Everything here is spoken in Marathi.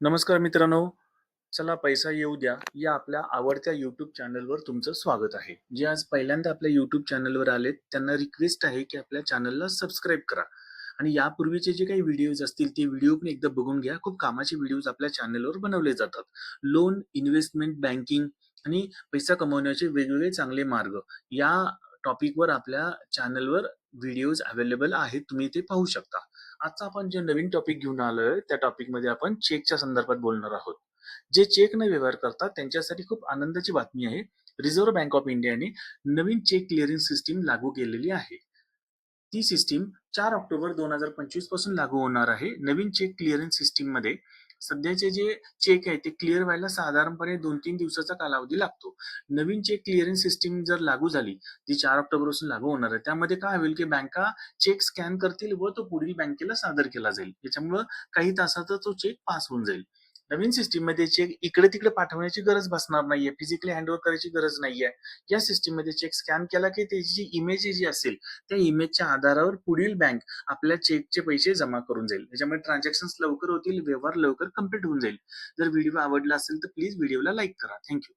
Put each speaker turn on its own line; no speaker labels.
नमस्कार मित्रांनो. चला पैसा येऊ द्या या आपल्या आवडत्या यूट्यूब चॅनलवर तुमचं स्वागत आहे. जे आज पहिल्यांदा आपल्या यूट्यूब चॅनलवर आलेत त्यांना रिक्वेस्ट आहे की आपल्या चॅनलला सबस्क्राईब करा. आणि यापूर्वीचे जे काही व्हिडिओज असतील ते व्हिडिओ पण एकदा बघून घ्या. खूप कामाचे व्हिडिओज आपल्या चॅनलवर बनवले जातात. लोन इन्व्हेस्टमेंट बँकिंग आणि पैसा कमवण्याचे वेगवेगळे चांगले मार्ग. या टॉपिकवर आपल्या चॅनलवर व्हिडिओज अवेलेबल आहेत. तुम्ही ते पाहू शकता. आजचा आपण जे नवीन टॉपिक घेऊन आलोय त्या टॉपिकमध्ये आपण चेकच्या संदर्भात बोलणार आहोत. जे चेक न व्यवहार करतात त्यांच्यासाठी खूप आनंदाची बातमी आहे. रिझर्व्ह बँक ऑफ इंडियाने नवीन चेक क्लिअरिंग सिस्टीम लागू केलेली आहे. ती सिस्टीम चार ऑक्टोबर दोन हजार पंचवीसपासून लागू होणार आहे. नवीन चेक क्लिअरिंग सिस्टीममध्ये सध्याचे जे चेक आहे ते क्लिअर व्हायला साधारणपणे दोन तीन दिवसाचा कालावधी लागतो. नवीन चेक क्लिअरिंग सिस्टीम जर लागू झाली ती चार ऑक्टोबरपासून लागू होणार आहे. त्यामध्ये काय होईल की बँका चेक स्कॅन करतील व तो पुढील बँकेला सादर केला जाईल. त्याच्यामुळं काही तासातच तो चेक पास होऊन जाईल. नवीन सिस्टीममध्ये चेक इकडे तिकडे पाठवण्याची गरज बसणार नाहीये फिजिकली हँडओव्हर करायची गरज नाहीये. या सिस्टीममध्ये चेक स्कॅन केला की त्याची जी इमेज जी असेल त्या इमेजच्या आधारावर पुढील बँक आपल्या चेकचे पैसे जमा करून जाईल. त्याच्यामुळे ट्रान्झॅक्शन लवकर होतील व्यवहार लवकर कंप्लीट होऊन जाईल. जर व्हिडिओ आवडला असेल तर प्लीज व्हिडिओला लाईक करा. थँक्यू